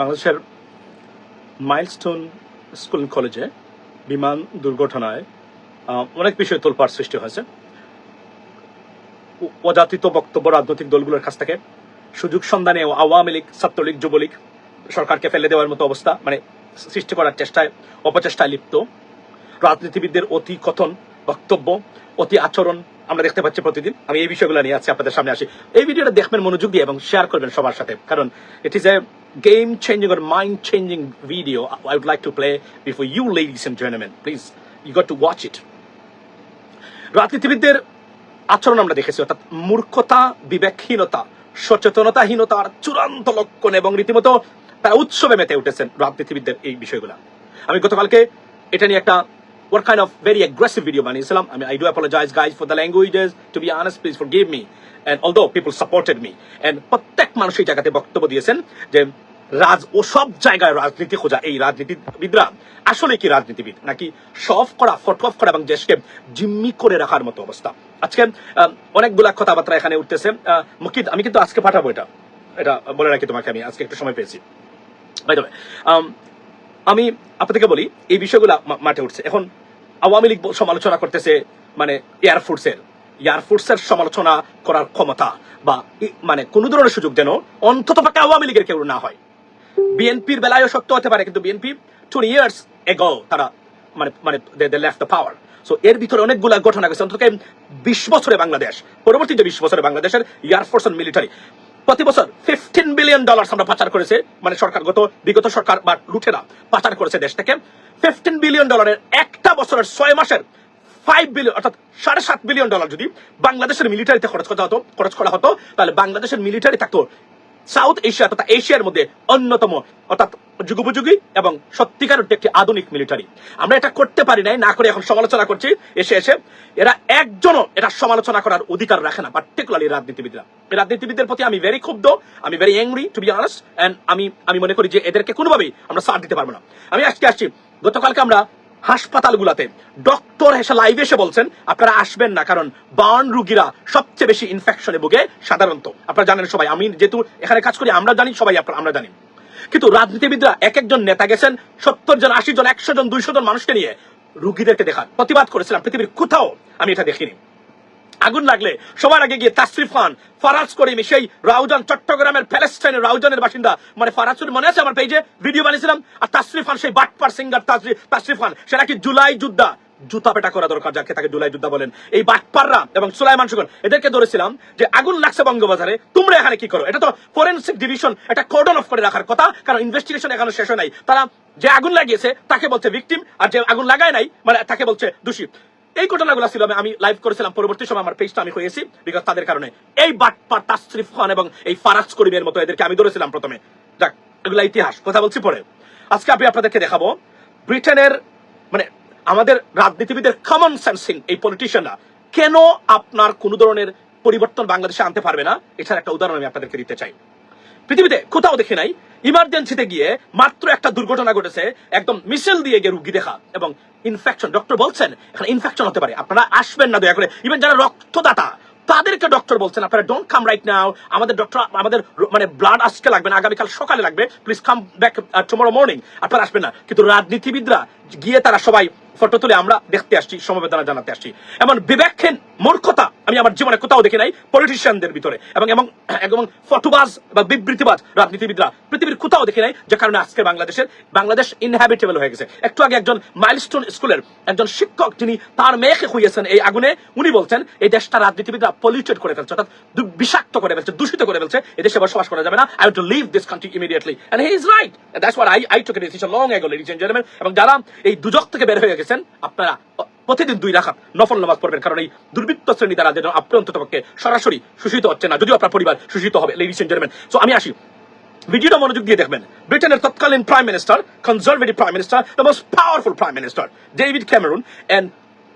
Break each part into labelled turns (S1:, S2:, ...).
S1: বাংলাদেশের milestone school কলেজে বিমান দুর্ঘটনায় অনেক বিষয়ে তোলপাড় সৃষ্টি হয়েছে। অযাচিত বক্তব্য রাজনৈতিক দলগুলোর কাছ থেকে, সুযোগ সন্ধানে আওয়ামী লীগ, ছাত্রলীগ, যুবলীগ সরকারকে ফেলে দেওয়ার মতো অবস্থা মানে সৃষ্টি করার চেষ্টায়, অপচেষ্টায় লিপ্ত। রাজনীতিবিদদের অতি কথন, বক্তব্য, অতি আচরণ আমরা দেখতে পাচ্ছি প্রতিদিন। আমি এই বিষয়গুলো নিয়ে আছি আপনাদের সামনে আসি। এই ভিডিওটা দেখবেন, মনোযোগ দিয়ে এবং শেয়ার করবেন সবার সাথে। কারণ এটি is game changing or mind changing video I would like to play before you ladies and gentleman please you got to watch it রাজনীতিবিদদের আচরণ আমরা দেখেছি, অর্থাৎ মূর্খতা, বিবেকহীনতা সচেতনতাহীনতার চূড়ান্ত লক্ষণ এবং রীতিমতো তারা উৎসবে মেতে উঠেছেন রাজনীতিবিদদের এই বিষয়গুলো। আমি গতকালকে এটা নিয়ে একটা what kind of very aggressive video বানিয়েছিলাম। আমি, I do apologize, guys, for the languages. To be honest, please forgive me. And although people supported me, and প্রত্যেক মানুষ এই জায়গাতে বক্তব্য দিয়েছেন যে রাজ ও সব জায়গায় রাজনীতি খোঁজা এই রাজনীতিবিদরা। আসলে কি রাজনীতিবিদ? নাকি সফ করা, ফটকফ করা এবং দেশকে জিম্মি করে রাখার মতো অবস্থা? আজকে অনেকগুলা কথাবার্তা এখানে উঠতেছে। মুকিদ আমি কিন্তু আজকে পাঠাবো এটা। এটা বলে রাখি তোমাকে আমি, আজকে একটু সময় পেয়েছি। আমি আপনাদেরকে বলি, এই বিষয়গুলো মাঠে উঠছে। এখন আওয়ামী লীগ সমালোচনা করতেছে মানে এয়ারফোর্সের এয়ারফোর্সের সমালোচনা করার ক্ষমতা বা মানে কোন ধরনের সুযোগ যেন অন্তত আওয়ামী লীগের কেউ না হয়। বিএনপির বেলায়ও সত্য হতে পারে, কিন্তু বিএনপি টুয়েন্টি ইয়ার্স এগো তারা মানে মানে they left the power so এর ভিতরে অনেকগুলো ঘটনা গেছে অন্তত বিশ বছরে বাংলাদেশ পরবর্তী যে বিশ বছরে বাংলাদেশের এয়ারফোর্স অ্যান্ড মিলিটারি প্রতি বছর ফিফটিন বিলিয়ন ডলার আমরা পাচার করেছে। মানে সরকার গত, বিগত সরকার বা লুটেরা পাচার করেছে দেশ থেকে। ফিফটিন বিলিয়ন ডলারের একটা বছরের ছয় মাসের ফাইভ বিলিয়ন অর্থাৎ সাড়ে সাত বিলিয়ন ডলার যদি বাংলাদেশের মিলিটারিতে খরচ করা হতো, খরচ করা হতো, তাহলে বাংলাদেশের মিলিটারি থাকতো সাউথ এশিয়া তথা এশিয়ার মধ্যে অন্যতম, অর্থাৎ যুগোপযোগী এবং সত্যিকার একটি আধুনিক মিলিটারি আমরা এটা করতে পারি নাই, না করে এখন সমালোচনা করছি, এসে এসে এরা একজনও এটা সমালোচনা করার অধিকার রাখে না পার্টিকুলারলি রাজনীতিবিদরা। রাজনীতিবিদদের প্রতি আমি ভেরি ক্ষুব্ধ, আমি ভেরি অ্যাংরি টু বি অনার্স এন্ড আমি আমি মনে করি যে এদেরকে কোনোভাবেই আমরা সার দিতে পারব না। আমি আজকে আসছি, গতকালকে আমরা হাসপাতালগুলোতে। ডক্টর এসে লাইভে এসে বলছেন, আপনারা আসবেন না, কারণ বার্ন রুগীরা সবচেয়ে বেশি ইনফেকশনে ভোগে সাধারণত। আপনারা জানেন সবাই, আমি যেহেতু এখানে কাজ করি, আমরা জানি, সবাই আমরা জানি। কিন্তু রাজনীতিবিদরা এক একজন নেতা গেছেন, সত্তর জন, আশি জন, একশো জন, দুইশো জন মানুষকে নিয়ে রুগীদেরকে দেখান প্রতিবাদ করেছিলাম। পৃথিবীর কোথাও আমি এটা দেখিনি। আগুন লাগলে সবার আগে গিয়ে তাসরিফ খান, ফারাজ করিম, সেই রাউজান চট্টগ্রামের প্যালেস্টাইনের রাউজানের বাসিন্দা। মানে ফারাজ করিম মনে আছে আমার পেজে ভিডিও বানিয়েছিলাম। আর তাসরিফ খান, সেই বাটপার সিঙ্গার তাসরিফ খান, সে নাকি জুলাই যুদ্ধা। জুতা পেটা করা দরকার, যাকে তাকে জুলাই যুদ্ধা বলেন। এই বাটপাররা এবং সুলাইমান শুকর এদেরকে ধরেছিলাম যে আগুন লাগছে বঙ্গবাজারে, তোমরা এখানে কি করো? এটা তো ফরেন্সিক ডিভিশন এটা কোর্ডন অফ করে রাখার কথা, কারণ ইনভেস্টিগেশন এখনও শেষ হয় নাই। তারা যে আগুন লাগিয়েছে, তাকে বলছে ভিকটিম আর যে আগুন লাগায় নাই মানে তাকে বলছে দোষী। এই ঘটনাগুলো ছিল, আমি- লাইভ করেছিলাম, পরবর্তী সময় আমার পেজটা আমি হয়েছি বিকজ তাদের কারণে। এই বাটপার তাসরিফ খান এবং এই ফারাজ করিমের মতো এদেরকে আমি ধরেছিলাম প্রথমে। যাক, এগুলা ইতিহাস, কথা বলছি পরে। আজকে আমি আপনাদেরকে দেখাবো, ব্রিটেনের মানে আমাদের রাজনীতিবিদের কমন সেন্সিং এই পলিটিশিয়ানরা কেন আপনার কোন ধরনের পরিবর্তন বাংলাদেশে আনতে পারবে না? এছাড়া একটা উদাহরণ আমি আপনাদেরকে দিতে চাই। পৃথিবীতে কোথাও দেখি নাই। ইমার্জেন্সিতে গিয়ে মাত্র একটা দুর্ঘটনা ঘটেছে, একদম মিছিল দিয়ে গিয়ে রুগী দেখা এবং ইনফেকশন ডক্টর বলছেন, এখানে ইনফেকশন হতে পারে। আপনারা আসবেন না, দয়া করে। ইভেন যারা রক্তদাতা, তাদেরকে ডক্টর বলছেন, আপনারা ডোন্ট কাম রাইট নাও আমাদের ডক্টর আমাদের মানে ব্লাড আজকে লাগবে না, আগামীকাল সকালে লাগবে। Please come back tomorrow morning আপনারা আসবেন না। কিন্তু রাজনীতিবিদরা গিয়ে তারা সবাই ফটো তুলে আমরা দেখতে আসছি, সমবেদনা জানাতে আসছি। এমন বিবেকহীন মূর্খতা আমি আমার জীবনে কোথাও দেখি নাই পলিটিশিয়ানদের ভিতরে। এবং এবং এবং ফটোবাজ বা বিবৃতিবাজ রাজনীতিবিদরা পৃথিবীর কোথাও দেখি নাই, যে কারণে আজকে বাংলাদেশের, বাংলাদেশ ইনহ্যাবিটেবল হয়ে গেছে। একটু আগে একজন মাইলস্টোন স্কুলের একজন শিক্ষক, যিনি তার মেয়েকে খুঁজেছেন এই আগুনে, উনি বলছেন, এই দেশটা রাজনীতিবিদরা পলিউটেড করে ফেলছে, অর্থাৎ বিষাক্ত করে ফেলছে, দূষিত করে ফেলছে, এই দেশে বসবাস করা যাবে না I to live this country immediately and he is right that's what I I took a decision long ago ladies and gentleman এবং যারা এই দুজক থেকে বের হয়ে গেছেন, আপনারা প্রতিদিন দুই রাখাত নফল নামাজ পড়বেন, কারণ এই দুর্বৃত্ত শ্রেণি দ্বারা যেন আপনি অন্তত পক্ষে সরাসরি শোষিত হচ্ছে না, যদিও আপনার পরিবার শোষিত হবে লেডিস এন্ড জেন্টলম্যান সো আমি আসি। ভিডিওটা মনোযোগ দিয়ে দেখবেন। ব্রিটেনের তৎকালীন prime minister conservative prime minister the most powerful prime minister David Cameron and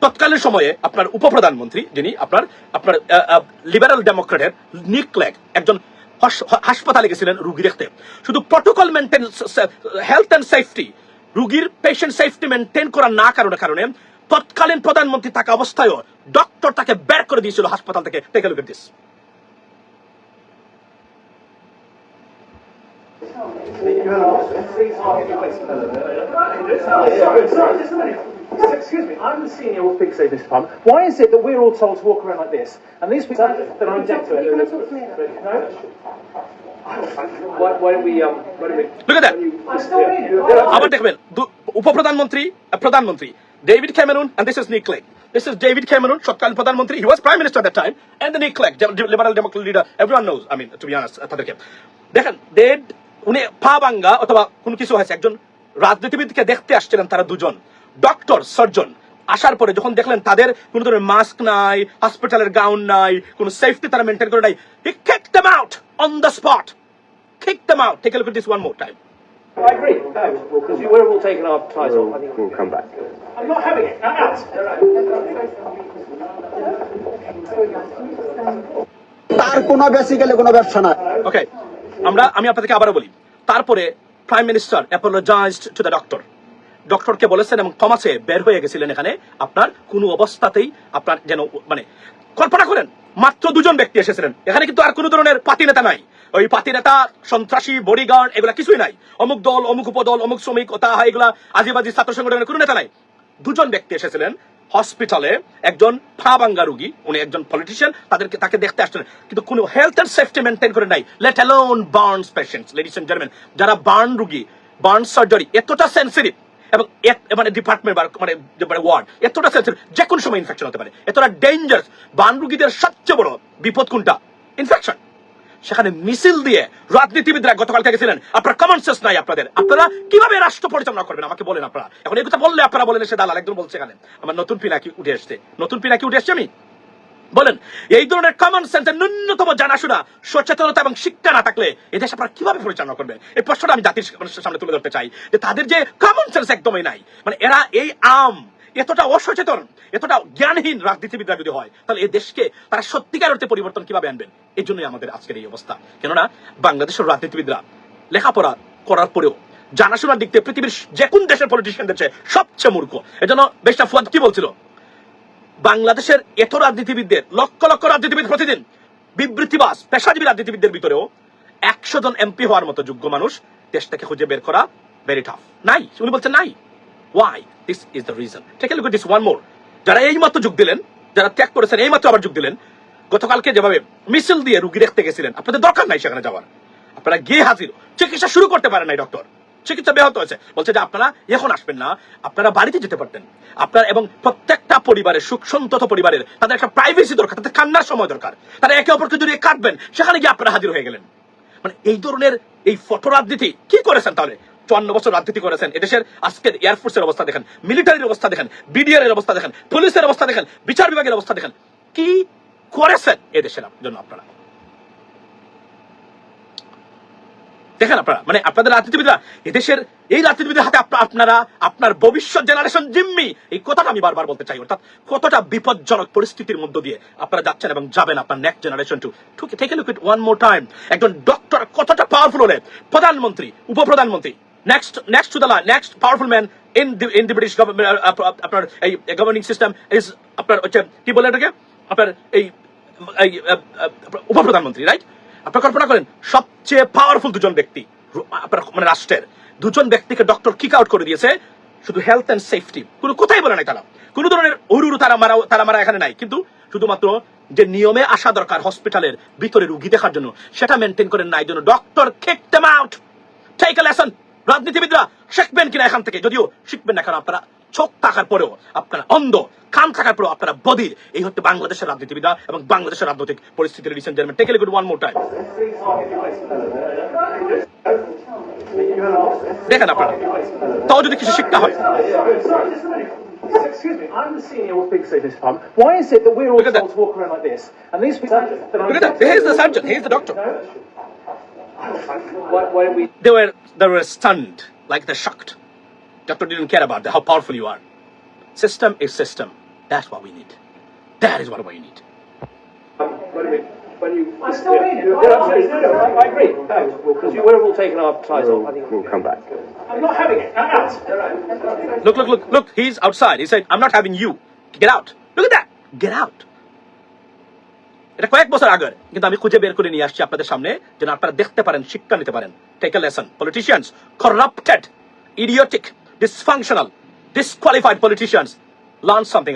S1: তৎকালীন সময়ে আপনার উপপ্রধানমন্ত্রী, যিনি আপনার আপনার লিবারাল ডেমোক্রেটের নিক লেগ একজন হস- হাসপাতালে গেছিলেন রুগী দেখতে। শুধু protocol maintain health and safety রুগীর পেশেন্ট সেফটি মেনটেন করার না কারণে কারণে তৎকালীন প্রধানমন্ত্রী থাকা অবস্থায়ও ডক্টর তাকে বের করে দিয়েছিল হাসপাতাল থেকে take a look this
S2: Excuse me, I'm the senior Safety Department. Why is it that we're all told to walk around like this, and these people that are in to it?
S3: You're going to talk to me.
S2: No? Why, why don't we, um, why don't we...
S1: Look at that.
S2: I'm still reading.
S1: আবার দেখবেন উপপ্রধানমন্ত্রী প্রধানমন্ত্রী David Cameron and this is Nick Clegg. This is David Cameron, তৎকালীন প্রধানমন্ত্রী. He was prime minister at that time. And the Nick Clegg, dem- liberal democrat leader. Everyone knows, I mean, to be honest, তাদেরকে। দেখেন, they উনি পা ভাঙ্গা অথবা কোনো কিছু হয়েছে একজন রাজনীতিবিদকে দেখতে আসছিলেন তারা দুজন ডক্টর সার্জন আসার পরে যখন দেখলেন তাদের কোনো ধরনের মাস্ক নাই হসপিটালের গাউন নাই কোনো সেফটি তারা মেনটেন করে নাই he kick them out on the spot kick them out take look this one more time
S2: I agree. No, because we're all taking our ties off. I think
S4: We'll come back.
S2: I'm not having it. I'm Out.
S5: তার কোনো basically কোনো ব্যবসা নাই
S1: ওকে আমরা আমি আপনাদেরকে আবারও বলি তারপরে prime minister apologised to the doctor ডক্টরকে বলেছেন এবং ক্ষমাসে বের হয়ে গেছিলেন এখানে আপনার কোনো অবস্থাতেই আপনার যেন মানে কল্পনা করেন মাত্র দুজন ব্যক্তি এসেছিলেন এখানে কিন্তু আর কোনো ধরনের পাতি নেতা নাই ওই পাতি নেতা, সন্ত্রাসী, বডিগার্ড, এগুলা কিছুই নাই। অমুক দল, অমুক উপদল, অমুক শ্রমিক তা এগুলা আজিবাজি ছাত্র সংগঠনের কোনো নেতা নাই। দুজন ব্যক্তি এসেছিলেন হসপিটালে, একজন ফাবাঙ্গা রুগী, উনি একজন পলিটিশিয়ান তাদেরকে তাকে দেখতে আসছেন কিন্তু কোনো হেলথ এন্ড সেফটি মেনটেন করে নাই। Let alone burns patients ladies and gentleman যারা বার্ন রুগী বার্ন সার্জারি এতটা সেন্সিটিভ এবং মানে ডিপার্টমেন্ট মানে মানে ওয়ার্ড এতটা সেন্সিটিভ যে কোনো সময় ইনফেকশন হতে পারে। এতটা ডেঞ্জার বার্ন রুগীদের সবচেয়ে বড় বিপদ কোনটা? ইনফেকশন সেখানে মিছিল দিয়ে রাজনীতিবিদরা গতকালকে গেছিলেন। আপনার কমন সেন্স নাই আপনাদের। আপনারা কীভাবে রাষ্ট্র পরিচালনা করবেন? আমাকে বলেন আপনারা। এখন এই কথা বললে আপনারা বলেন সে দালাল একজন বলছে এখানে। আমার নতুন পিনাকি উঠে আসছে নতুন পিনাকি উঠে আসছে আমি? বলেন, এই ধরনের কমন সেন্সের ন্যূনতম জানাশোনা, সচেতনতা এবং শিক্ষা না থাকলে এই দেশ আপনারা কীভাবে পরিচালনা করবেন এই প্রশ্নটা আমি জাতির সামনে তুলে ধরতে চাই, যে তাদের যে কমন সেন্স একদমই নাই। মানে এরা এই আম এতটা অসচেতন, এতটা জ্ঞানহীন রাজনীতিবিদরা যদি হয়, তাহলে এই দেশকে তারা সত্যিকার অর্থে পরিবর্তন কীভাবে আনবেন? এই জন্যই আমাদের আজকের এই অবস্থা। কেননা, বাংলাদেশের রাজনীতিবিদরা লেখাপড়া করার পরেও, জানাশোনার দিক থেকে পৃথিবীর যে কোন দেশের পলিটিশিয়ানদের চেয়ে সবচেয়ে মূর্খ। এজন্য বেশটা ফুয়াদ কি বলছিল? বাংলাদেশের এত রাজনীতিবিদদের, লক্ষ লক্ষ রাজনীতিবিদ প্রতিদিন বিবৃতিবাস পেশাজীবী রাজনীতিবিদদের ভিতরেও একশো জন এমপি হওয়ার মতো যোগ্য মানুষ দেশটাকে খুঁজে বের করা ভেরি টাফ নাই, উনি বলছেন নাই। Why this is the reason take look this one more যারা এই মাত্র যোগ দিলেন, যারা ত্যাগ করেছেন এই মাত্র আবার যোগ দিলেন, গতকালকে যেভাবে মিছিল দিয়ে রুগী দেখতে গেছিলেন, আপনাদের দরকার নাই সেখানে যাওয়ার। আপনারা গিয়ে হাজির। চিকিৎসা শুরু করতে পারেন নাই ডক্টর চিকিৎসা ব্যাহত হয়েছে। বলছে যে আপনারা এখন আসবেন না, আপনারা বাড়িতে যেতে পারতেন। আপনার এবং প্রত্যেকটা পরিবারের, সুখ সন্তত পরিবারের, তাদের একটা প্রাইভেসি দরকার, তাদের কান্নার সময় দরকার। তারা একে অপরকে জড়িয়ে কাটবেন, সেখানে গিয়ে আপনারা হাজির হয়ে গেলেন। মানে এই ধরনের এই ফটো রাজনীতি কি করেছেন তাহলে? চুয়ান্ন বছর রাজনীতি করেছেন। এদেশের আজকের এয়ারফোর্সের অবস্থা দেখেন মিলিটারির অবস্থা দেখেন বিডিআর এর অবস্থা দেখেন পুলিশের অবস্থা দেখেন, বিচার বিভাগের অবস্থা দেখেন। কি করেছেন এদেশের জন্য আপনারা? দেখেন আপনারা মানে আপনাদের রাজনীতিবিদরা এদেশের এই রাজনীতিবিদের হাতে আপনারা, আপনার ভবিষ্যৎ জেনারেশন জিম্মি। এই কথাটা আমি বারবার বলতে চাই, অর্থাৎ কতটা বিপজ্জনক পরিস্থিতির মধ্য দিয়ে আপনারা যাচ্ছেন এবং যাবেন আপনার নেক্সট জেনারেশন টু থেকে look it one more time একজন ডক্টর কতটা পাওয়ারফুল হলে প্রধানমন্ত্রী, উপপ্রধানমন্ত্রী। Next next to the next powerful man in in British government আপনার এই গভর্নিং সিস্টেম ইজ আপনার হচ্ছে কি বলে এটাকে আপনার আহ, উপপ্রধানমন্ত্রী রাইট আপনার কল্পনা করেন সবচেয়ে পাওয়ারফুল দুজন ব্যক্তি আপনার মানে রাষ্ট্রের। দুজন ব্যক্তিকে ডক্টর কিক আউট করে দিয়েছে শুধু হেলথ এন্ড সেফটি কোনো কোথায় বলে নাই তারা। কোনো ধরনের উরুরু তারা মারা তারা মারা এখানে নাই। কিন্তু শুধুমাত্র যে নিয়মে আসা দরকার হসপিটালের ভিতরে রুগী দেখার জন্য সেটা মেনটেন করেন নাই। জন্য doctor kick them out take a lesson রাজনীতিবিদরা শিখবেন কিনা এখান থেকে যদিও শিখবেন না কারণ আপনারা চোখ থাকার পরেও আপনারা অন্ধ কান থাকার পরেও আপনারা বদির এই হচ্ছে বাংলাদেশের রাজনীতিবিদরা এবং বাংলাদেশের রাজনৈতিক পরিস্থিতি recent gentleman take good one more time দেখেন আপনারা তাও যদি কিছু শিক্ষা হয়
S2: Excuse me, I'm the senior of Big Safety Department. Why is it that we're all told to walk around like this, and these people
S1: Look at that. Here's the surgeon. Here's the doctor.
S2: Why, why don't we?
S1: They were they were stunned, like they're shocked. Doctor didn't care about how powerful you are. System is system. That's what we need. That is what we need.
S2: Um, I'm still reading. Yeah, absolutely. No, no, I, I agree. No, because we're all taking our ties off. I think
S4: We'll come back.
S2: I'm not having it. I'm Out.
S1: Look, look, look, look. He's outside. He said, I'm not having you. Get out. Look at that. Get out. এটা কয়েক বছর আগের, কিন্তু আমি খুঁজে বের করে নিয়ে আসছি আপনাদের সামনে, যেন আপনারা দেখতে পারেন, শিক্ষা নিতে পারেন। Take a lesson politicians corrupted idiotic dysfunctional disqualified politicians learn something